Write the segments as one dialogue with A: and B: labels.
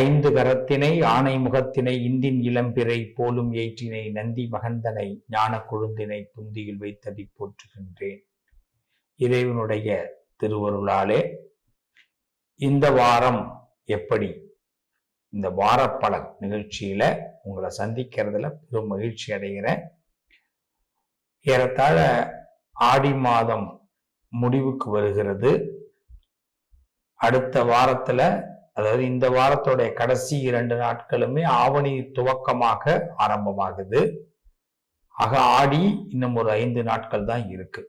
A: ஐந்து கரத்தினை ஆணை முகத்தினை இந்தின் இளம்பிறை போலும் ஏற்றினை நந்தி மகந்தனை ஞான கொழுந்தினை புந்தியில் வைத்தடி போற்றுகின்றேன். இறைவனுடைய திருவருளாலே இந்த வாரம் எப்படி? இந்த வாரப்பலன் நிகழ்ச்சியில உங்களை சந்திக்கிறதுல பெரும் மகிழ்ச்சி அடைகிறேன். ஏறத்தாழ ஆடி மாதம் முடிவுக்கு வருகிறது. அடுத்த வாரத்துல அதாவது இந்த வாரத்தோடைய கடைசி இரண்டு நாட்களுமே ஆவணி துவக்கமாக ஆரம்பமாகுது. ஆக ஆடி இன்னும் ஒரு ஐந்து நாட்கள் தான் இருக்கு.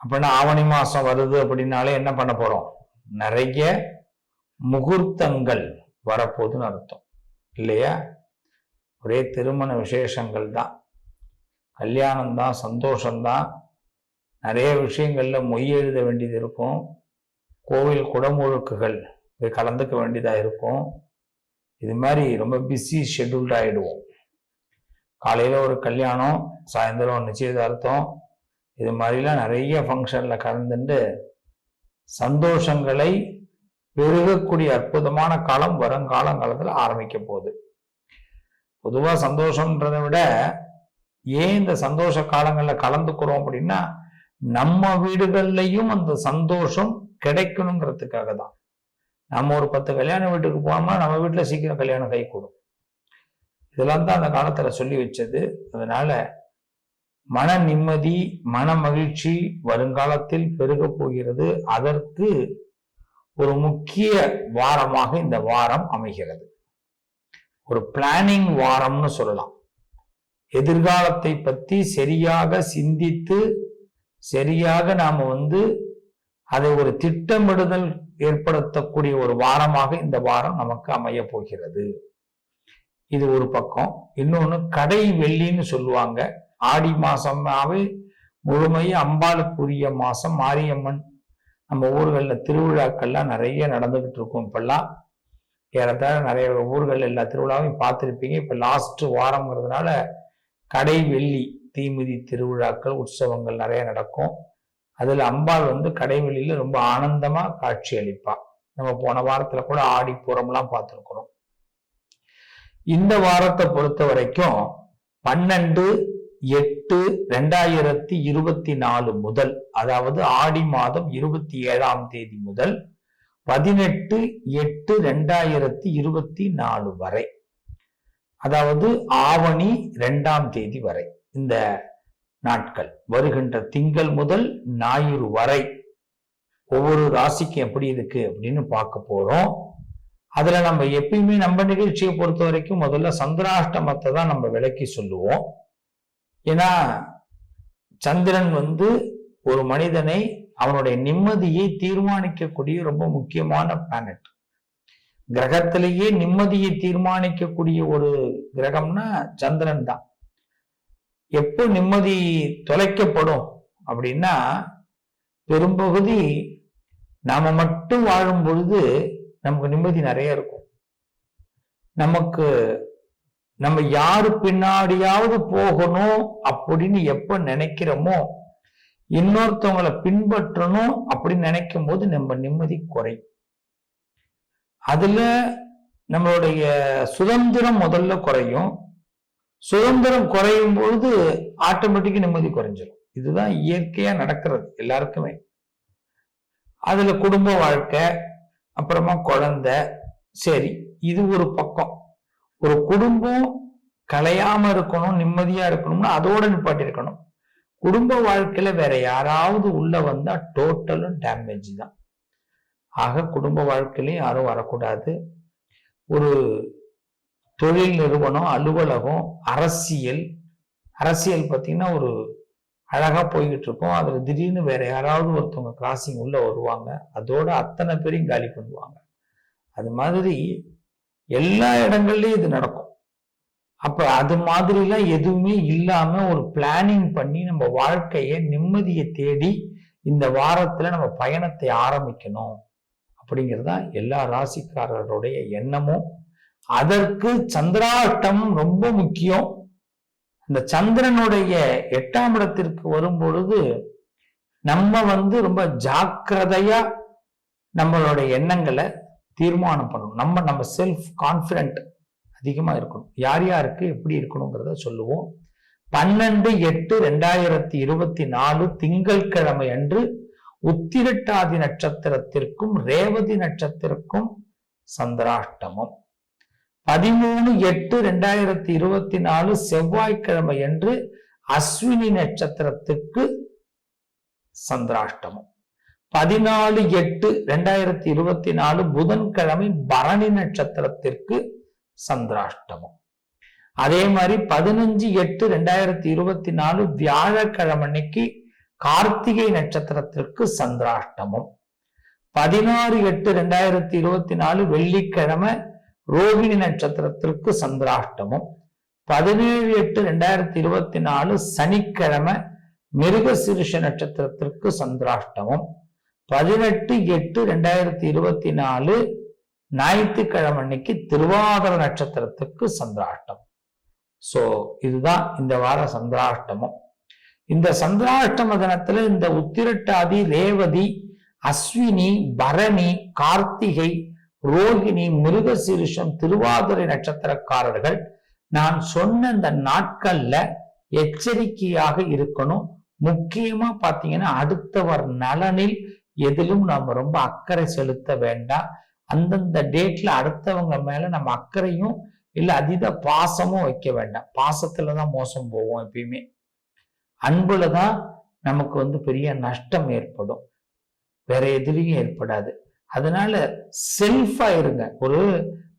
A: அப்படின்னா ஆவணி மாசம் வருது அப்படின்னாலே என்ன பண்ண போறோம்? நிறைய முகூர்த்தங்கள் வரப்போகுதுன்னு அர்த்தம். இல்லையா? ஒரே திருமண விசேஷங்கள் தான். கல்யாணம் தான் சந்தோஷம்தான் நிறைய விஷயங்கள்ல மொய் எழுத வேண்டியது இருக்கும். கோவில் குடமுழுக்குகள் போய் கலந்துக்க வேண்டியதாக இருக்கும். இது மாதிரி ரொம்ப பிஸி ஷெட்யூல்ட் ஆகிடுவோம் காலையில் ஒரு கல்யாணம் சாயந்தரம் நிச்சயதார்த்தம். இது மாதிரிலாம் நிறைய ஃபங்க்ஷனில் கலந்துட்டு சந்தோஷங்களை பெருகக்கூடிய அற்புதமான காலம் வருங்காலங்காலத்தில் ஆரம்பிக்க போகுது. பொதுவாக சந்தோஷன்றதை விட ஏன் இந்த சந்தோஷ காலங்களில் கலந்துக்கிறோம் அப்படின்னா நம்ம வீடுகள்லையும் அந்த சந்தோஷம் கிடைக்கணுங்கிறதுக்காக தான் நம்ம ஒரு பத்து கல்யாண வீட்டுக்கு போனோம்னா நம்ம வீட்டில் சீக்கிரம் கல்யாணம் கை கூடும். இதெல்லாம் தான் அந்த காலத்துல சொல்லி வச்சது. அதனால மன நிம்மதி மன மகிழ்ச்சி வருங்காலத்தில் பெருக போகிறது. அதற்கு ஒரு முக்கிய வாரமாக இந்த வாரம் அமைகிறது. ஒரு பிளானிங் வாரம்னு சொல்லலாம். எதிர்காலத்தை பத்தி சரியாக சிந்தித்து சரியாக நாம வந்து அதை ஒரு திட்டமிடுதல் ஏற்படுத்தக்கூடிய ஒரு வாரமாக இந்த வாரம் நமக்கு அமைய போகிறது. இது ஒரு பக்கம். இன்னொன்று கடை வெள்ளின்னு சொல்லுவாங்க. ஆடி மாசமாவே முழுமையும் அம்பாளுக்குரிய மாசம். மாரியம்மன் நம்ம ஊர்களில் திருவிழாக்கள்லாம் நிறைய நடந்துகிட்டு இருக்கும் இப்பெல்லாம். ஏறத்தாழ நிறைய ஊர்கள் எல்லா திருவிழாவையும் பார்த்துருப்பீங்க. இப்போ லாஸ்ட் வாரம்ங்கிறதுனால கடை வெள்ளி தீமிதி திருவிழாக்கள் உற்சவங்கள் நிறைய நடக்கும். அதில் அம்பாள் வந்து கடைவெளியில் ரொம்ப ஆனந்தமாக காட்சி அளிப்பாள் நம்ம போன வாரத்தில் கூட ஆடி பூரம்லாம் பார்த்துருக்குறோம். இந்த வாரத்தை பொறுத்த வரைக்கும் பன்னெண்டு எட்டு ரெண்டாயிரத்தி இருபத்தி நாலு முதல் அதாவது ஆடி மாதம் இருபத்தி ஏழாம் தேதி முதல் பதினெட்டு எட்டு ரெண்டாயிரத்தி இருபத்தி நாலு வரை. அதாவது ஆவணி ரெண்டாம் தேதி வரை. இந்த நாட்கள். வருகின்ற திங்கள் முதல் ஞாயிறு வரை ஒவ்வொரு ராசிக்கும் எப்படி இருக்கு அப்படின்னு பார்க்க போறோம். அதுல நம்ம எப்பயுமே நம்ம நிகழ்ச்சியை பொறுத்த வரைக்கும் முதல்ல சந்திராஷ்டமத்தை தான் நம்ம விளக்கி சொல்லுவோம். ஏன்னா சந்திரன் வந்து ஒரு மனிதனை அவனுடைய நிம்மதியை தீர்மானிக்கக்கூடிய ரொம்ப முக்கியமான பிளானட் கிரகத்திலேயே நிம்மதியை தீர்மானிக்கக்கூடிய ஒரு கிரகம்னா சந்திரன் தான். எப்போ நிம்மதி தொலைக்கப்படும் அப்படின்னா பெரும்பகுதி நாம மட்டும் வாழும் பொழுது நமக்கு நிம்மதி நிறைய இருக்கும். நமக்கு நம்ம யாரு பின்னாடியாவது போகணும் அப்படின்னு எப்ப நினைக்கிறோமோ இன்னொருத்தவங்களை பின்பற்றணும் அப்படின்னு நினைக்கும் போது நம்ம நிம்மதி குறையும். அதுல நம்மளுடைய சுதந்திரம் முதல்ல குறையும். சுதந்திரம் குறையும் பொழுது ஆட்டோமேட்டிக்கா நிம்மதி குறைஞ்சிரும். இதுதான் இயற்கையா நடக்கிறது எல்லாருக்குமே. அதுல குடும்ப வாழ்க்கை அப்புறமா குழந்தை சரி இது ஒரு பக்கம். ஒரு குடும்பம் கலையாம இருக்கணும் நிம்மதியா இருக்கணும்னா அதோட நிப்பாட்டி இருக்கணும் குடும்ப வாழ்க்கையில வேற யாராவது உள்ள வந்தா டோட்டலும் டேமேஜ் தான். ஆக குடும்ப வாழ்க்கையிலையும் யாரும் வரக்கூடாது. ஒரு தொழில் நிறுவனம் அலுவலகம் அரசியல். அரசியல் பார்த்தீங்கன்னா ஒரு அழகா போய்கிட்டு இருக்கோம் அதில் திடீர்னு வேற யாராவது ஒருத்தவங்க கிராசிங் உள்ளே வருவாங்க. அதோட அத்தனை பேரையும் காலி பண்ணுவாங்க. அது மாதிரி எல்லா இடங்கள்லையும் இது நடக்கும். அப்போ அது மாதிரிலாம் எதுவுமே இல்லாம ஒரு பிளானிங் பண்ணி நம்ம வாழ்க்கையை நிம்மதியை தேடி இந்த வாரத்தில் நம்ம பயணத்தை ஆரம்பிக்கணும். அப்படிங்கிறது தான் எல்லா ராசிக்காரருடைய எண்ணமும். அதற்கு சந்திராஷ்டம் ரொம்ப முக்கியம். இந்த சந்திரனுடைய எட்டாம் இடத்திற்கு வரும் பொழுது நம்ம வந்து ரொம்ப ஜாக்கிரதையா நம்மளுடைய எண்ணங்களை தீர்மானம் பண்ணணும். நம்ம நம்ம செல்ஃப் கான்ஃபிடென்ட் அதிகமாக இருக்கணும். யார் யாருக்கு எப்படி இருக்கணுங்கிறத சொல்லுவோம். பன்னெண்டு எட்டு ரெண்டாயிரத்தி இருபத்தி நாலு திங்கட்கிழமை அன்று உத்திரட்டாதி நட்சத்திரத்திற்கும் ரேவதி நட்சத்திரக்கும் சந்திராஷ்டமம். பதிமூணு எட்டு ரெண்டாயிரத்தி இருபத்தி நாலு செவ்வாய்க்கிழமை அன்று அஸ்வினி நட்சத்திரத்துக்கு சந்திராஷ்டமம். பதினாலு எட்டு ரெண்டாயிரத்தி இருபத்தி நாலு புதன்கிழமை பரணி நட்சத்திரத்திற்கு சந்திராஷ்டமம். அதே மாதிரி பதினஞ்சு எட்டு ரெண்டாயிரத்தி இருபத்தி நாலு வியாழக்கிழமை அன்னைக்கு கார்த்திகை நட்சத்திரத்திற்கு சந்திராஷ்டமம். பதினாறு எட்டு ரெண்டாயிரத்தி இருபத்தி நாலு வெள்ளிக்கிழமை ரோகிணி நட்சத்திரத்திற்கு சந்திராஷ்டமம். பதினேழு எட்டு ரெண்டாயிரத்தி இருபத்தி நாலு சனிக்கிழமை மிருகசிருஷ நட்சத்திரத்திற்கு சந்திராஷ்டமம். பதினெட்டு எட்டு ரெண்டாயிரத்தி இருபத்தி நாலு ஞாயிற்றுக்கிழமை அன்னைக்கு திருவாதிர நட்சத்திரத்துக்கு சந்திராஷ்டம் சோ இதுதான் இந்த வார சந்திராஷ்டமம். இந்த சந்திராஷ்டம தினத்துல இந்த உத்திரட்டாதி ரேவதி அஸ்வினி பரணி கார்த்திகை ரோகிணி மிருகசீரிஷம் திருவாதிரை நட்சத்திரக்காரர்கள் நான் சொன்ன இந்த நாட்கள்ல எச்சரிக்கையாக இருக்கணும். முக்கியமா பாத்தீங்கன்னா அடுத்தவர் நலனில் எதிலும் நம்ம ரொம்ப அக்கறை செலுத்த வேண்டாம். அந்தந்த டேட்ல அடுத்தவங்க மேல நம்ம அக்கறையும் இல்ல அதீத பாசமும் வைக்க வேண்டாம். பாசத்துலதான் மோசம் போவோம் எப்பயுமே. அன்புல தான் நமக்கு வந்து பெரிய நஷ்டம் ஏற்படும். வேற எதுலையும் ஏற்படாது. அதனால செல்ஃபா இருங்க. ஒரு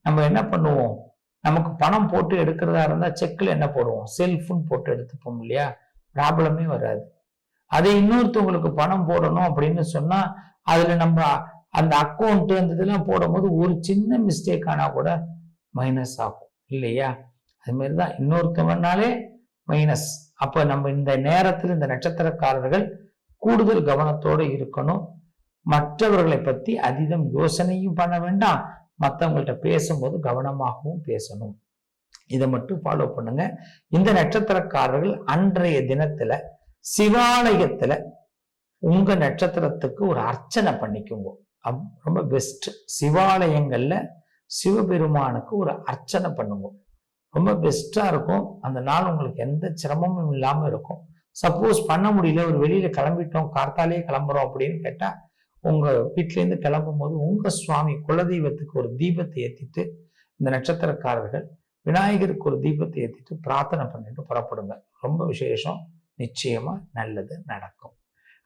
A: நம்ம என்ன பண்ணுவோம்? நமக்கு பணம் போட்டு எடுக்கிறதா இருந்தா செக்ல என்ன போடுவோம்? செல்ஃப்னு போட்டு எடுத்துப்போம் இல்லையா? ப்ராப்ளமே வராது. அதை இன்னொருத்தவங்களுக்கு பணம் போடணும் அப்படின்னு சொன்னா அதுல நம்ம அந்த அக்கௌண்ட் அந்த இதெல்லாம் போடும்போது ஒரு சின்ன மிஸ்டேக் ஆனா கூட மைனஸ் ஆகும். இல்லையா? அது மாதிரி தான் இன்னொருத்தவனாலே மைனஸ் அப்ப நம்ம இந்த நேரத்தில் இந்த நட்சத்திரக்காரர்கள் கூடுதல் கவனத்தோடு இருக்கணும். மற்றவர்களை பத்தி அதீதம் யோசனையும் பண்ண வேண்டாம். மற்றவங்கள்ட்ட பேசும்போது கவனமாகவும் பேசணும். இதை மட்டும் ஃபாலோ பண்ணுங்க. இந்த நட்சத்திரக்காரர்கள் அன்றைய தினத்துல சிவாலயத்துல உங்க நட்சத்திரத்துக்கு ஒரு அர்ச்சனை பண்ணிக்குங்க. ரொம்ப பெஸ்ட் சிவாலயங்கள்ல சிவபெருமானுக்கு ஒரு அர்ச்சனை பண்ணுங்க. ரொம்ப பெஸ்டா இருக்கும். அந்த நாள் உங்களுக்கு எந்த சிரமமும் இல்லாம இருக்கும். சப்போஸ் பண்ண முடியல ஒரு வெளியில கிளம்பிட்டோம் கார்த்தாலேயே கிளம்புறோம் அப்படின்னு கேட்டா உங்கள் வீட்டிலேருந்து கிளம்பும் போது உங்கள் சுவாமி குலதெய்வத்துக்கு ஒரு தீபத்தை ஏற்றிட்டு இந்த நட்சத்திரக்காரர்கள் விநாயகருக்கு ஒரு தீபத்தை ஏற்றிட்டு பிரார்த்தனை பண்ணிட்டு புறப்படுங்க. ரொம்ப விசேஷம். நிச்சயமாக நல்லது நடக்கும்.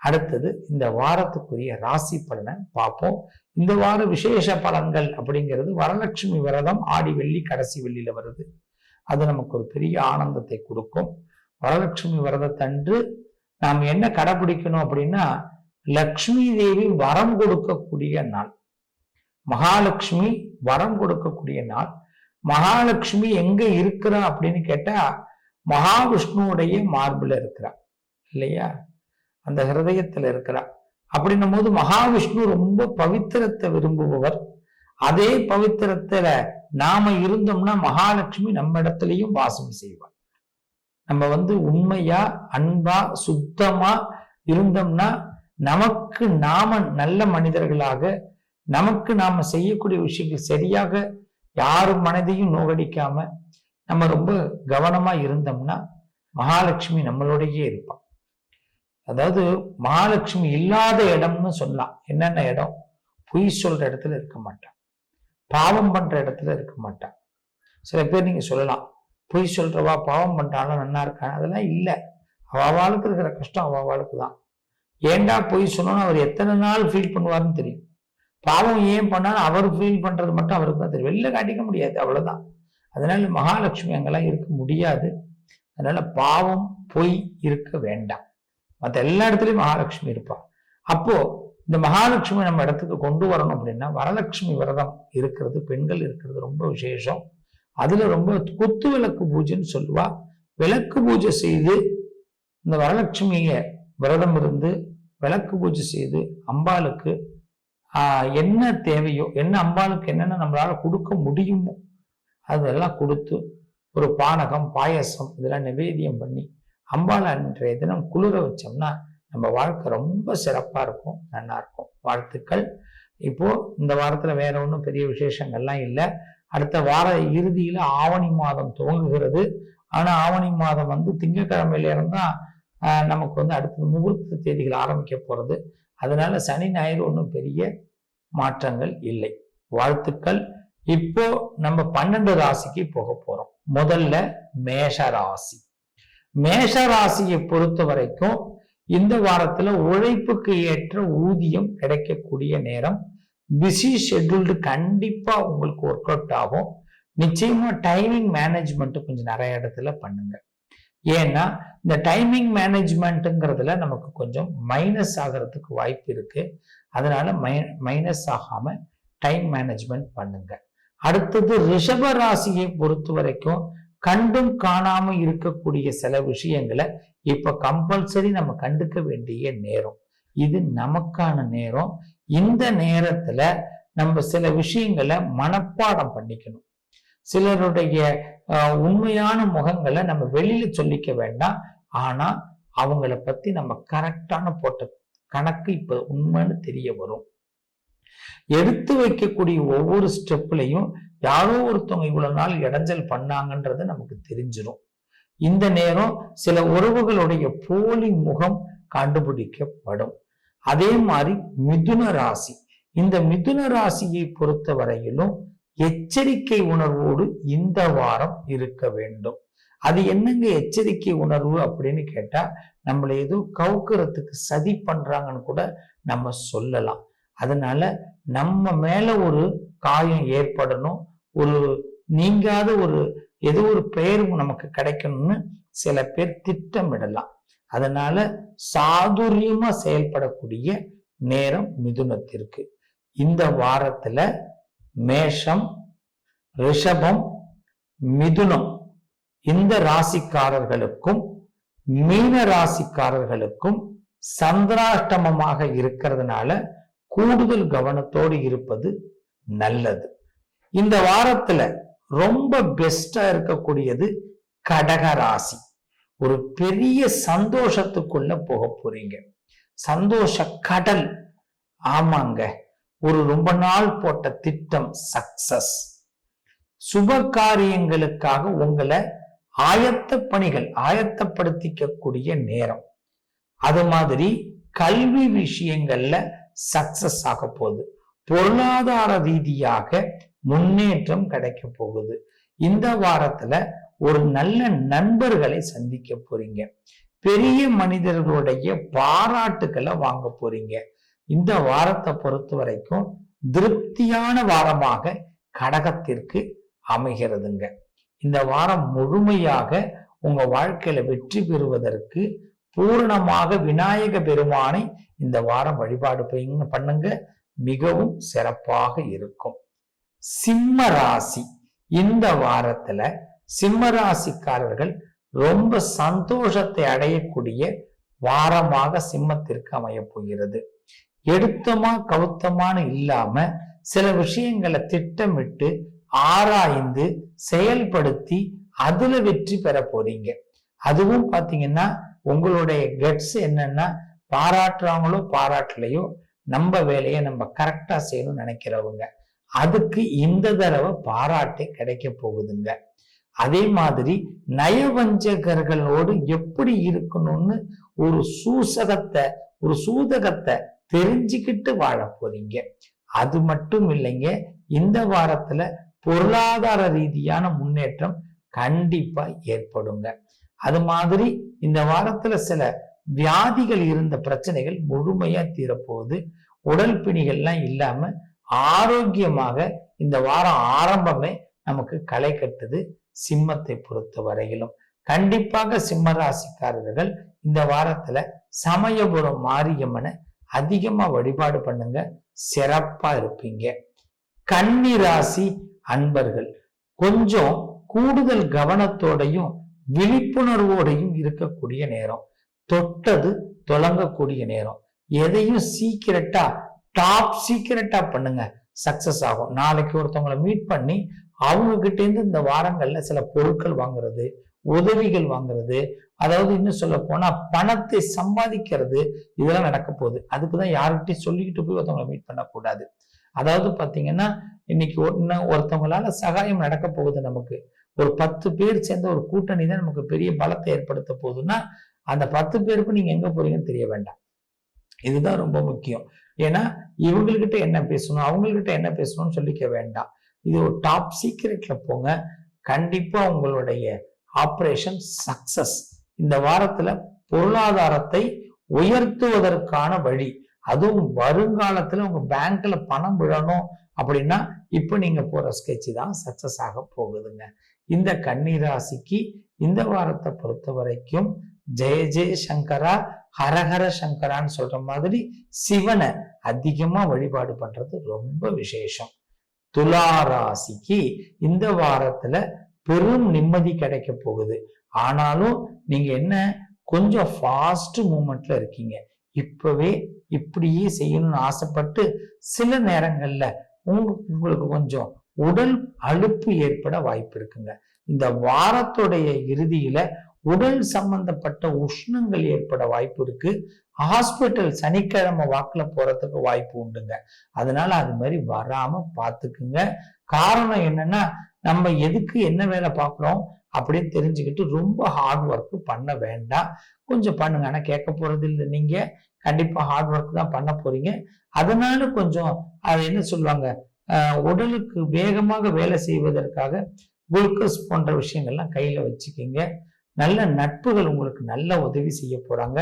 A: அடுத்தது இந்த வாரத்துக்குரிய ராசி பலனை பார்ப்போம். இந்த வார விசேஷ பலன்கள் அப்படிங்கிறது வரலட்சுமி விரதம் ஆடி வெள்ளி கடைசி வெள்ளியில வருது. அது நமக்கு ஒரு பெரிய ஆனந்தத்தை கொடுக்கும். வரலட்சுமி விரதத்தன்று நாம் என்ன கடைபிடிக்கணும் அப்படின்னா லக்ஷ்மி தேவி வரம் கொடுக்கக்கூடிய நாள். மகாலட்சுமி வரம் கொடுக்கக்கூடிய நாள். மகாலட்சுமி எங்க இருக்கிறா அப்படின்னு கேட்டா மகாவிஷ்ணுவுடைய மார்பில் இருக்கிறா. இல்லையா? அந்த ஹிருதயத்துல இருக்கிறா. அப்படின்னும் போது மகாவிஷ்ணு ரொம்ப பவித்திரத்தை விரும்புபவர். அதே பவித்திரத்துல நாம இருந்தோம்னா மகாலட்சுமி நம்ம இடத்துலயும் வாசம் செய்வார். நம்ம வந்து உண்மையா அன்பா சுத்தமா இருந்தோம்னா நமக்கு நாம நல்ல மனிதர்களாக நமக்கு நாம செய்யக்கூடிய விஷயங்கள் சரியாக யாரும் மனதையும் நோகடிக்காம நம்ம ரொம்ப கவனமா இருந்தோம்னா மகாலட்சுமி நம்மளோடையே இருப்பான். அதாவது மகாலட்சுமி இல்லாத இடம்னு சொல்லலாம். என்னென்ன இடம்? பொய் சொல்ற இடத்துல இருக்க மாட்டான். பாவம் பண்ற இடத்துல இருக்க மாட்டான். சில பேர் நீங்க சொல்லலாம் பொய் சொல்றவா பாவம் பண்றாலும் நல்லா இருக்கான்? அதெல்லாம் இல்லை. அவாளுக்கு இருக்கிற கஷ்டம் அவாளுக்கு தான். ஏண்டா பொய் சொன்னோன்னு அவர் எத்தனை நாள் ஃபீல் பண்ணுவாருன்னு தெரியும். பாவம் ஏன் பண்ணாலும் அவர் ஃபீல் பண்ணுறது மட்டும் அவருக்கு தான் தெரியும். வெளில காட்டிக்க முடியாது அவ்வளோதான் அதனால மகாலட்சுமி அங்கெல்லாம் இருக்க முடியாது. அதனால பாவம் பொய் இருக்க வேண்டாம். மற்ற எல்லா இடத்துலையும் மகாலட்சுமி இருப்பார் அப்போ இந்த மகாலட்சுமி நம்ம இடத்துக்கு கொண்டு வரணும் அப்படின்னா வரலட்சுமி விரதம் இருக்கிறது பெண்கள் இருக்கிறது ரொம்ப விசேஷம். அதுல ரொம்ப குத்து விளக்கு பூஜைன்னு சொல்லுவா. விளக்கு பூஜை செய்து இந்த வரலட்சுமியை விரதம் இருந்து விளக்கு பூஜை செய்து அம்பாளுக்கு என்ன தேவையோ என்ன அம்பாளுக்கு என்னென்ன நம்மளால் கொடுக்க முடியுமோ அதெல்லாம் கொடுத்து ஒரு பானகம் பாயசம் இதெல்லாம் நிவேதியம் பண்ணி அம்பாள் அன்றைய தினம் குளிர வச்சோம்னா நம்ம வாழ்க்கை ரொம்ப சிறப்பாக இருக்கும் நல்லா இருக்கும். வாழ்த்துக்கள். இப்போ இந்த வாரத்தில் வேற ஒன்றும் பெரிய விசேஷங்கள்லாம் இல்லை. அடுத்த வார இறுதியில் ஆவணி மாதம் துவங்குகிறது. ஆனால் ஆவணி மாதம் வந்து திங்கட்கிழமையில இருந்தால் நமக்கு வந்து அடுத்த முகூர்த்த தேதிகள் ஆரம்பிக்க போறது. அதனால சனி ஞாயிறு ஒன்றும் பெரிய மாற்றங்கள் இல்லை. வாழ்த்துக்கள். இப்போ நம்ம பன்னெண்டு ராசிக்கு போக போறோம். முதல்ல மேஷ ராசி. மேஷ ராசியை பொறுத்த வரைக்கும் இந்த வாரத்துல உழைப்புக்கு ஏற்ற ஊதியம் கிடைக்கக்கூடிய நேரம். பிஸி ஷெட்யூல்டு கண்டிப்பா உங்களுக்கு ஒர்க் அவுட் ஆகும். நிச்சயமா டைமிங் மேனேஜ்மெண்ட் கொஞ்சம் நிறைய இடத்துல பண்ணுங்க. ஏன்னா இந்த டைமிங் மேனேஜ்மெண்ட்டுங்கிறதுல நமக்கு கொஞ்சம் மைனஸ் ஆகிறதுக்கு வாய்ப்பு இருக்கு. அதனால மை மைனஸ் ஆகாம டைம் மேனேஜ்மெண்ட் பண்ணுங்க. அடுத்தது ரிஷப ராசியை பொறுத்த வரைக்கும் கண்டும் காணாம இருக்கக்கூடிய சில விஷயங்களை இப்ப கம்பல்சரி நம்ம கண்டுக்க வேண்டிய நேரம். இது நமக்கான நேரம். இந்த நேரத்துல நம்ம சில விஷயங்களை மனப்பாடம் பண்ணிக்கணும். சிலருடைய உண்மையான முகங்களை நம்ம வெளியில சொல்லிக்க வேண்டாம். ஆனா அவங்கள பத்தி நம்ம கரெக்டான போட்ட கணக்கு இப்ப உண்மைன்னு தெரிய வரும். எடுத்து வைக்கக்கூடிய ஒவ்வொரு ஸ்டெப்லையும் யாரோ ஒருத்தவங்க இவ்வளவு நாள் இடைஞ்சல் பண்ணாங்கன்றது நமக்கு தெரிஞ்சிடும் இந்த நேரம் சில உறவுகளுடைய போலி முகம் கண்டுபிடிக்கப்படும். அதே மாதிரி மிதுன ராசி. இந்த மிதுன ராசியை பொறுத்த வரையிலும் எச்சரிக்கை உணர்வோடு இந்த வாரம் இருக்க வேண்டும். அது என்னங்க எச்சரிக்கை உணர்வு அப்படின்னு கேட்டா நம்மளை ஏதோ கவுக்கிறதுக்கு சதி பண்றாங்கன்னு கூட நம்ம சொல்லலாம். அதனால நம்ம மேல ஒரு காயம் ஏற்படணும். ஒரு நீங்காத ஒரு ஏதோ ஒரு பெயரும் நமக்கு கிடைக்கணும்னு சில பேர் திட்டமிடலாம். அதனால சாதுரியமா செயல்படக்கூடிய நேரம் மிதுனத்திற்கு. இந்த வாரத்துல மேஷம் ரிஷபம் மிதுனம். இந்த ராசிக்காரர்களுக்கும் மீன ராசிக்காரர்களுக்கும் சந்திராஷ்டமமாக இருக்கிறதுனால கூடுதல் கவனத்தோடு இருப்பது நல்லது. இந்த வாரத்துல ரொம்ப பெஸ்டா இருக்கக்கூடியது கடக ராசி. ஒரு பெரிய சந்தோஷத்துக்குள்ள போக போறீங்க. சந்தோஷ கடல். ஆமாங்க. ஒரு ரொம்ப நாள் போட்ட திட்டம் சக்சஸ் சுப காரியங்களுக்காக உங்களை ஆயத்த பணிகள் ஆயத்தப்படுத்திக்கக்கூடிய நேரம். அது மாதிரி கல்வி விஷயங்கள்ல சக்சஸ் ஆக போகுது. பொருளாதார ரீதியாக முன்னேற்றம் கிடைக்க போகுது. இந்த வாரத்துல ஒரு நல்ல நண்பர்களை சந்திக்க போறீங்க. பெரிய மனிதர்களுடைய பாராட்டுகளை வாங்க போறீங்க. இந்த வாரத்தை பொறுத்த வரைக்கும் திருப்தியான வாரமாக கடகத்திற்கு அமைகிறதுங்க. இந்த வாரம் முழுமையாக உங்க வாழ்க்கையில வெற்றி பெறுவதற்கு பூரணமாக விநாயக பெருமானை இந்த வாரம் வழிபாடு பண்ணுங்க. மிகவும் சிறப்பாக இருக்கும். சிம்ம ராசி. இந்த வாரத்துல சிம்ம ராசிக்காரர்கள் ரொம்ப சந்தோஷத்தை அடையக்கூடிய வாரமாக சிம்மத்திற்கு அமைய போகிறது. எடுத்தமா கவுத்தமான இல்லாம சில விஷயங்களை திட்டமிட்டு ஆராய்ந்து செயல்படுத்தி அதுல வெற்றி பெற போறீங்க. அதுவும் பாத்தீங்கன்னா உங்களுடைய கட்ஸ் என்னன்னா பாராட்டுறாங்களோ பாராட்டலையோ நம்ம வேலையை நம்ம கரெக்டா செய்யணும்னு நினைக்கிறவங்க. அதுக்கு இந்த தடவை பாராட்டே கிடைக்க போகுதுங்க. அதே மாதிரி நயவஞ்சகர்களோடு எப்படி இருக்கணும்னு ஒரு சூசகத்தை ஒரு சூதகத்தை தெரிஞ்சுக்கிட்டு வாழ போறீங்க. அது மட்டும் இல்லைங்க இந்த வாரத்துல பொருளாதார ரீதியான முன்னேற்றம் கண்டிப்பா ஏற்படுங்க. அது மாதிரி இந்த வாரத்துல சில வியாதிகள் இருந்த பிரச்சனைகள் முழுமையா தீரப்போகுது. உடல் பிணிகள்லாம் இல்லாம ஆரோக்கியமாக இந்த வாரம் ஆரம்பமே நமக்கு களை கட்டுது சிம்மத்தை பொறுத்த வரையிலும். கண்டிப்பாக சிம்ம ராசிக்காரர்கள் இந்த வாரத்துல சமயபுரம் மாரியம்மனை அதிகமா வழிபாடு பண்ணுங்க. சிறப்பா இருப்பீங்க. கன்னி ராசி அன்பர்கள் கொஞ்சம் கூடுதல் கவனத்தோடையும் விழிப்புணர்வோடையும் இருக்கக்கூடிய நேரம். தொட்டது தொடங்கக்கூடிய நேரம். எதையும் சீக்கிரட்டா டாப் சீக்கிரட்டா பண்ணுங்க. சக்சஸ் ஆகும். நாளைக்கு ஒருத்தவங்களை மீட் பண்ணி அவங்க கிட்ட இருந்து இந்த வாரங்கள்ல சில பொருட்கள் வாங்குறது உதவிகள் வாங்குறது அதாவது இன்னும் சொல்ல போனா பணத்தை சம்பாதிக்கிறது இதெல்லாம் நடக்க போகுது. அதுக்குதான் யாருக்கிட்டையும் சொல்லிக்கிட்டு போய் ஒருத்தவங்களை மீட் பண்ணக்கூடாது அதாவது பாத்தீங்கன்னா இன்னைக்கு ஒன்னு ஒருத்தவங்களால சகாயம் நடக்க போகுது நமக்கு. ஒரு பத்து பேர் சேர்ந்த ஒரு கூட்டணி தான் நமக்கு பெரிய பலத்தை ஏற்படுத்த போகுதுன்னா அந்த பத்து பேருக்கும் நீங்க எங்க போறீங்கன்னு தெரிய வேண்டாம். இதுதான் ரொம்ப முக்கியம். ஏன்னா இவங்ககிட்ட என்ன பேசணும் அவங்கள்கிட்ட என்ன பேசணும்னு சொல்லிக்க வேண்டாம். இது ஒரு டாப் சீக்ரெட்ல போங்க. கண்டிப்பா உங்களுடைய ஆப்ரேஷன் சக்சஸ் இந்த வாரத்துல பொருளாதாரத்தை உயர்த்துவதற்கான வழி. அதுவும் வருங்காலத்துல உங்க பேங்க்ல பணம் விழணும் அப்படின்னா இப்ப நீங்க போற ஸ்கெட்ச் தான் சக்சஸ் ஆக போகுதுங்க. இந்த கன்னிராசிக்கு இந்த வாரத்தை பொறுத்த வரைக்கும் ஜெய ஜெய சங்கரா ஹரஹர சங்கரான்னு சொல்ற மாதிரி சிவனை அதிகமா வழிபாடு பண்றது ரொம்ப விசேஷம். துலா ராசிக்கு இந்த வாரத்துல பெரும் நிம்மதி கிடைக்க போகுது. ஆனாலும் நீங்க என்ன? கொஞ்சம் ஃபாஸ்ட் மூமெண்ட்ல இருக்கீங்க. இப்பவே இப்படியே செய்யணும்னு ஆசைப்பட்டு சில நேரங்கள்ல உங்களுக்கு உங்களுக்கு கொஞ்சம் உடல் அலுப்பு ஏற்பட வாய்ப்பு இருக்குங்க. இந்த வாரத்துடைய இறுதியில உடல் சம்பந்தப்பட்ட உஷ்ணங்கள் ஏற்பட வாய்ப்பு இருக்கு. ஹாஸ்பிட்டல் சனிக்கிழமை வாக்குல போறதுக்கு வாய்ப்பு உண்டுங்க. அதனால அது மாதிரி வராம பார்த்துக்குங்க காரணம் என்னன்னா நம்ம எதுக்கு என்ன வேலை பார்க்குறோம் அப்படின்னு தெரிஞ்சுக்கிட்டு ரொம்ப ஹார்ட் ஒர்க் பண்ண வேண்டாம். கொஞ்சம் பண்ணுங்க. ஆனால் கேட்க போறது இல்லை. நீங்க கண்டிப்பா ஹார்ட் ஒர்க் தான் பண்ண போறீங்க. அதனால கொஞ்சம் அது என்ன சொல்லுவாங்க? உடலுக்கு வேகமாக வேலை செய்வதற்காக குளுக்கோஸ் போன்ற விஷயங்கள்லாம் கையில வச்சுக்கிங்க. நல்ல நட்புகள் உங்களுக்கு நல்ல உதவி செய்ய போறாங்க.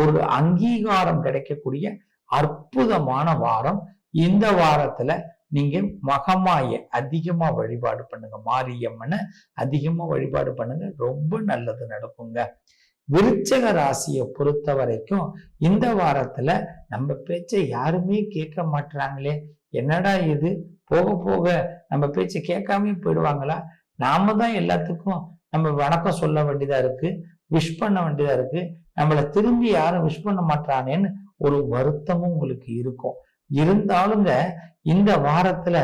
A: ஒரு அங்கீகாரம் கிடைக்கக்கூடிய அற்புதமான வாரம். இந்த வாரத்துல நீங்க மகமாய அதிகமா வழிபாடு பண்ணுங்க. மாரியம்மனை அதிகமா வழிபாடு பண்ணுங்க. ரொம்ப நல்லது நடக்குங்க. விருச்சக ராசியை பொறுத்த வரைக்கும் இந்த வாரத்துல நம்ம பேச்சை யாருமே கேட்க மாட்டாங்களே என்னடா இது? போக போக நம்ம பேச்சை கேட்காம போயிடுவாங்களா? நாம தான் எல்லாத்துக்கும் நம்ம வணக்கம் சொல்ல வேண்டியதா இருக்கு. விஷ் பண்ண வேண்டியதா இருக்கு. நம்மளை திரும்பி யாரும் விஷ் பண்ண மாட்டானேன்னு ஒரு வருத்தமும் உங்களுக்கு இருக்கும். இருந்தாலுங்க இந்த வாரத்துல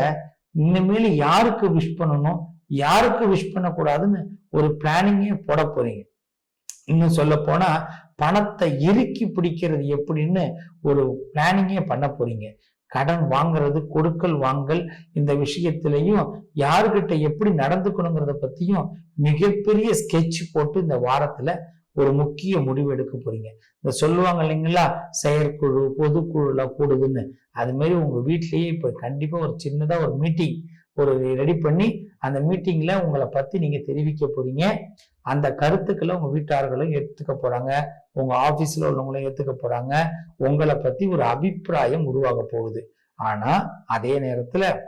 A: இனிமேல் யாருக்கு விஷ் பண்ணணும் யாருக்கு விஷ் பண்ணக்கூடாதுன்னு ஒரு பிளானிங்கே போட போறீங்க. இன்னும் சொல்ல போனா பணத்தை இறுக்கி பிடிக்கிறது எப்படின்னு ஒரு பிளானிங்கே பண்ண போறீங்க. கடன் வாங்குறது கொடுக்கல் வாங்கல் இந்த விஷயத்திலையும் யாருக்கிட்ட எப்படி நடந்துக்கணுங்கிறத பத்தியும் மிகப்பெரிய ஸ்கெட்ச் போட்டு இந்த வாரத்துல ஒரு முக்கிய முடிவு எடுக்க போறீங்க. இந்த சொல்லுவாங்க இல்லைங்களா? செயற்குழு பொதுக்குழுலாம் கூடுதுன்னு. அது மாதிரி உங்க வீட்லயே இப்ப கண்டிப்பா ஒரு சின்னதா ஒரு மீட்டிங் ஒரு ரெடி பண்ணி அந்த மீட்டிங்ல உங்களை பத்தி நீங்க தெரிவிக்க போறீங்க. அந்த கருத்துக்களை உங்க வீட்டார்களும் எடுத்துக்க போறாங்க. உங்க ஆபீஸ்ல உள்ளவங்களும் ஏத்துக்க போறாங்க. உங்களை பத்தி ஒரு அபிப்பிராயம் உருவாக போகுது. ஆனா அதே நேரத்துல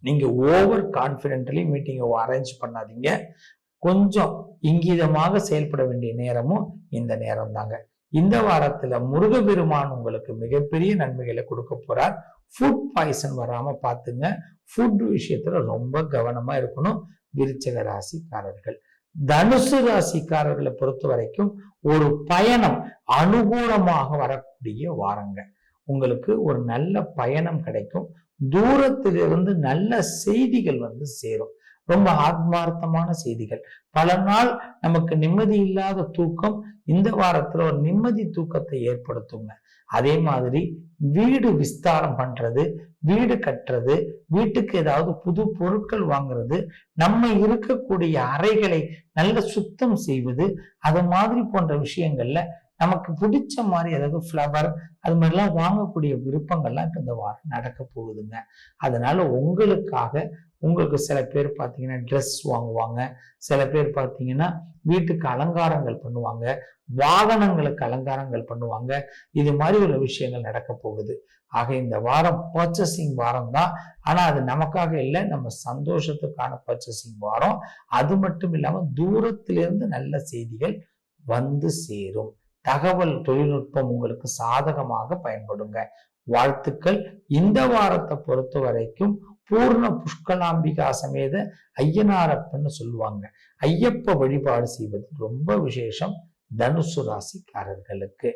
A: நீங்க ஓவர் கான்பிடென்ட்லி மீட்டிங்கை அரேஞ்ச் பண்ணாதீங்க. கொஞ்சம் இங்கீதமாக செயல்பட வேண்டிய நேரமும் இந்த நேரம் தாங்க இந்த வாரத்துல முருகபெருமான் உங்களுக்கு மிகப்பெரிய நன்மைகளை கொடுக்க போறார். ஃபுட் பாய்சன் வராம பார்த்துங்க. ஃபுட் விஷயத்துல ரொம்ப கவனமா இருக்கணும். விருச்சக ராசிக்காரர்கள். தனுசு ராசிக்காரர்களை பொறுத்த வரைக்கும் ஒரு பயணம் அனுகூலமாக வரக்கூடிய வாரங்க. உங்களுக்கு ஒரு நல்ல பயணம் கிடைக்கும். தூரத்திலிருந்து நல்ல செய்திகள் வந்து சேரும். ரொம்ப ஆத்மார்த்தமான செய்திகள். பல நாள் நமக்கு நிம்மதி இல்லாத தூக்கம் இந்த வாரத்துல ஒரு நிம்மதி தூக்கத்தை ஏற்படுத்துங்க. அதே மாதிரி வீடு விஸ்தாரம் பண்றது வீடு கட்டுறது வீட்டுக்கு ஏதாவது புது பொருட்கள் வாங்குறது நம்ம இருக்கக்கூடிய அறைகளை நல்ல சுத்தம் செய்வது அது மாதிரி போன்ற விஷயங்கள்ல நமக்கு பிடிச்ச மாதிரி அதாவது ஃப்ளவர் அது மாதிரிலாம் வாங்கக்கூடிய விருப்பங்கள்லாம் இப்போ இந்த வாரம் நடக்க போகுதுங்க. அதனால உங்களுக்காக உங்களுக்கு சில பேர் பார்த்தீங்கன்னா ட்ரெஸ் வாங்குவாங்க. சில பேர் பார்த்தீங்கன்னா வீட்டுக்கு அலங்காரங்கள் பண்ணுவாங்க. வாகனங்களுக்கு அலங்காரங்கள் பண்ணுவாங்க. இது மாதிரி உள்ள விஷயங்கள் நடக்க போகுது. ஆக இந்த வாரம் பர்ச்சேசிங் வாரம் தான் ஆனா அது நமக்காக இல்லை. நம்ம சந்தோஷத்துக்கான பர்ச்சேசிங் வாரம். அது மட்டும் இல்லாம தூரத்திலிருந்து நல்ல செய்திகள் வந்து சேரும். தகவல் தொழில்நுட்பம் உங்களுக்கு சாதகமாக பயன்படுங்க. வாழ்த்துக்கள். இந்த வாரத்தை பொறுத்த வரைக்கும் பூர்ண புஷ்கலாம்பிகா சமேத ஐயனாரப்பன்னு சொல்லுவாங்க. ஐயப்ப வழிபாடு செய்வது ரொம்ப விசேஷம் தனுசு ராசிக்காரர்களுக்கு.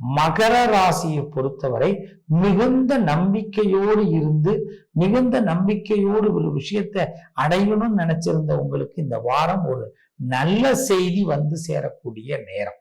A: மகர ராசியை பொறுத்தவரை மிகுந்த நம்பிக்கையோடு இருந்து மிகுந்த நம்பிக்கையோடு ஒரு விஷயத்தை அடையணும்னு நினைச்சிருந்த உங்களுக்கு இந்த வாரம் ஒரு நல்ல செய்தி வந்து சேரக்கூடிய நேரம்.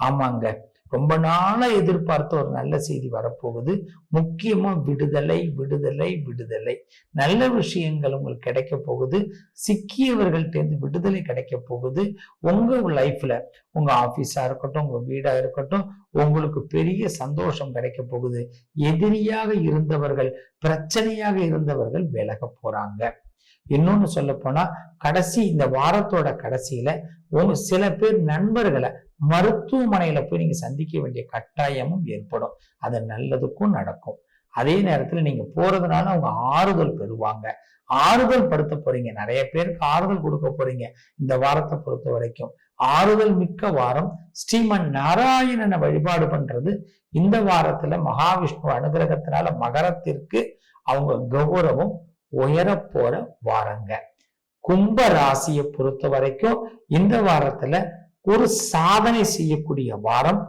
A: ஆமாங்க. ரொம்ப நாளா எதிர்பார்த்த ஒரு நல்ல செய்தி வரப்போகுது. முக்கியமா விடுதலை விடுதலை விடுதலை. நல்ல விஷயங்கள் உங்களுக்கு கிடைக்க போகுது. சிக்கியவர்கள்ட்ட இருந்து விடுதலை கிடைக்க போகுது. உங்க லைஃப்ல உங்க ஆபீஸா இருக்கட்டும் உங்க வீடா இருக்கட்டும் உங்களுக்கு பெரிய சந்தோஷம் கிடைக்க போகுது. எதிரியாக இருந்தவர்கள் பிரச்சனையாக இருந்தவர்கள் விலக போறாங்க. இன்னொன்னு சொல்ல போனா கடைசி இந்த வாரத்தோட கடைசியில உங்கள் சில பேர் நண்பர்களை மருத்துவமனையில போய் நீங்க சந்திக்க வேண்டிய கட்டாயமும் ஏற்படும். அது நல்லதுக்கும் நடக்கும். அதே நேரத்துல நீங்க போறதுனால அவங்க ஆறுதல் பெறுவாங்க. ஆறுதல் படுத்த போறீங்க. நிறைய பேருக்கு ஆறுதல் கொடுக்க போறீங்க இந்த வாரத்தை பொறுத்த வரைக்கும். ஆறுதல் மிக்க வாரம். ஸ்ரீமன் நாராயணனை வழிபாடு பண்றது இந்த வாரத்துல மகாவிஷ்ணு அனுகிரகத்தினால மகரத்திற்கு அவங்க கௌரவம் உயர போற வாரங்க. கும்ப ராசியை பொறுத்த வரைக்கும் இந்த வாரத்துல ஒரு சாதனை செய்யக்கூடிய வாரம்.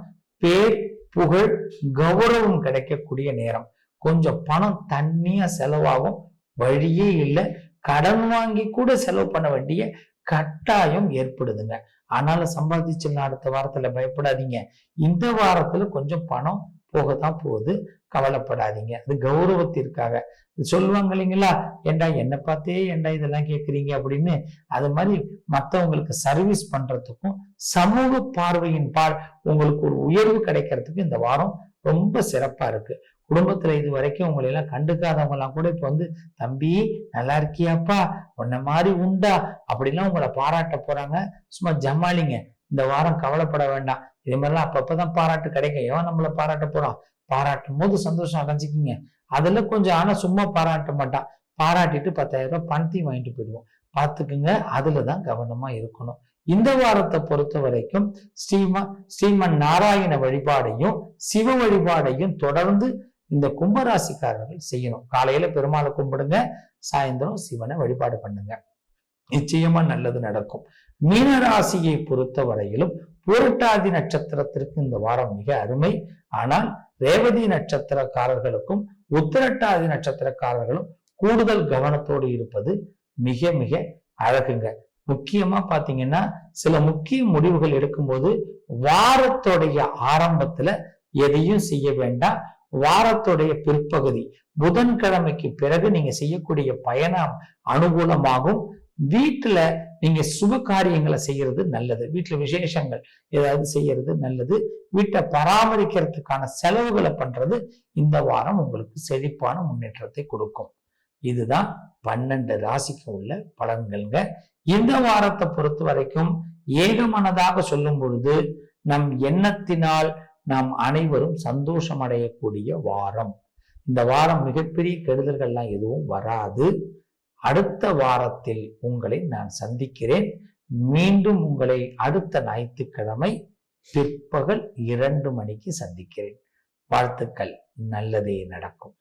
A: பேர் புகழ் கௌரவம் கிடைக்கக்கூடிய நேரம். கொஞ்சம் பணம் தண்ணியா செலவாகும். வழியே இல்லை. கடன் வாங்கி கூட செலவு பண்ண வேண்டிய கட்டாயம் ஏற்படுதுங்க. ஆனாலும் சம்பாதிச்சிடலாம் அடுத்த வாரத்துல பயப்படாதீங்க. இந்த வாரத்துல கொஞ்சம் பணம் போகத்தான் போகுது. கவலைப்படாதீங்க. அது கௌரவத்திற்காக. சொல்லுவாங்க இல்லைங்களா? ஏண்டா என்னை பார்த்தே ஏண்டா இதெல்லாம் கேட்குறீங்க அப்படின்னு. அது மாதிரி மற்றவங்களுக்கு சர்வீஸ் பண்றதுக்கும் சமூக பார்வையின் பால் உங்களுக்கு ஒரு உயர்வு கிடைக்கிறதுக்கு இந்த வாரம் ரொம்ப சிறப்பா இருக்கு. குடும்பத்துல இது வரைக்கும் உங்களை எல்லாம் கண்டுக்காதவங்க எல்லாம் கூட இப்ப வந்து தம்பி நல்லா இருக்கியாப்பா? உன்ன மாதிரி உண்டா? அப்படிலாம் உங்களை பாராட்ட போறாங்க. சும்மா ஜமாலிங்க. இந்த வாரம் கவலைப்பட வேண்டாம். இது மாதிரிலாம் அப்பப்பதான் பாராட்டு கிடைக்கும். ஏன் நம்மள பாராட்ட போறான் பாராட்டும் போது சந்தோஷம் அடைஞ்சிக்கிங்க. அதுல கொஞ்சம் ஆனா சும்மா பாராட்ட மாட்டான். பாராட்டிட்டு பத்தாயிரம் ரூபாய் பணத்தையும் வாங்கிட்டு போயிடுவோம் பார்த்துக்குங்க அதுலதான் கவனமா இருக்கணும். இந்த வாரத்தை பொறுத்த வரைக்கும் ஸ்ரீம ஸ்ரீமன் நாராயண வழிபாடையும் சிவ வழிபாடையும் தொடர்ந்து இந்த கும்பராசிக்காரர்கள் செய்யணும். காலையில பெருமாளை கும்பிடுங்க சாயந்தரம் சிவனை வழிபாடு பண்ணுங்க. நிச்சயமா நல்லது நடக்கும். மீனராசியை பொறுத்த வரையிலும் புரட்டாதி நட்சத்திரத்திற்கு இந்த வாரம் மிக அருமை. ஆனால் ரேவதி நட்சத்திரக்காரர்களுக்கும் உத்திரட்டாதி நட்சத்திரக்காரர்களும் கூடுதல் கவனத்தோடு இருப்பது மிக மிக அழகுங்க. முக்கியமா பாத்தீங்கன்னா சில முக்கிய முடிவுகள் எடுக்கும்போது வாரத்தோடைய ஆரம்பத்துல எதையும் செய்ய வேண்டாம். வாரத்துடைய பிற்பகுதி புதன்கிழமைக்கு பிறகு நீங்க செய்யக்கூடிய பயணம் அனுகூலமாகும். வீட்டுல நீங்க சுப காரியங்களை செய்யறது நல்லது. வீட்டுல விசேஷங்கள் ஏதாவது செய்யறது நல்லது. வீட்டை பராமரிக்கிறதுக்கான செலவுகளை பண்றது இந்த வாரம் உங்களுக்கு செழிப்பான முன்னேற்றத்தை கொடுக்கும். இதுதான் பன்னெண்டு ராசிக்கு உள்ள பலன்கள்ங்க. இந்த வாரத்தை பொறுத்த வரைக்கும் ஏகமனதாக சொல்லும் பொழுது நம் எண்ணத்தினால் நாம் அனைவரும் சந்தோஷம் அடையக்கூடிய வாரம். இந்த வாரம் மிகப்பெரிய கெடுதல்கள்லாம் எதுவும் வராது. அடுத்த வாரத்தில் உங்களை நான் சந்திக்கிறேன். மீண்டும் உங்களை அடுத்த ஞாயிற்றுக்கிழமை பிற்பகல் இரண்டு மணிக்கு சந்திக்கிறேன். வாழ்த்துக்கள். நல்லதே நடக்கும்.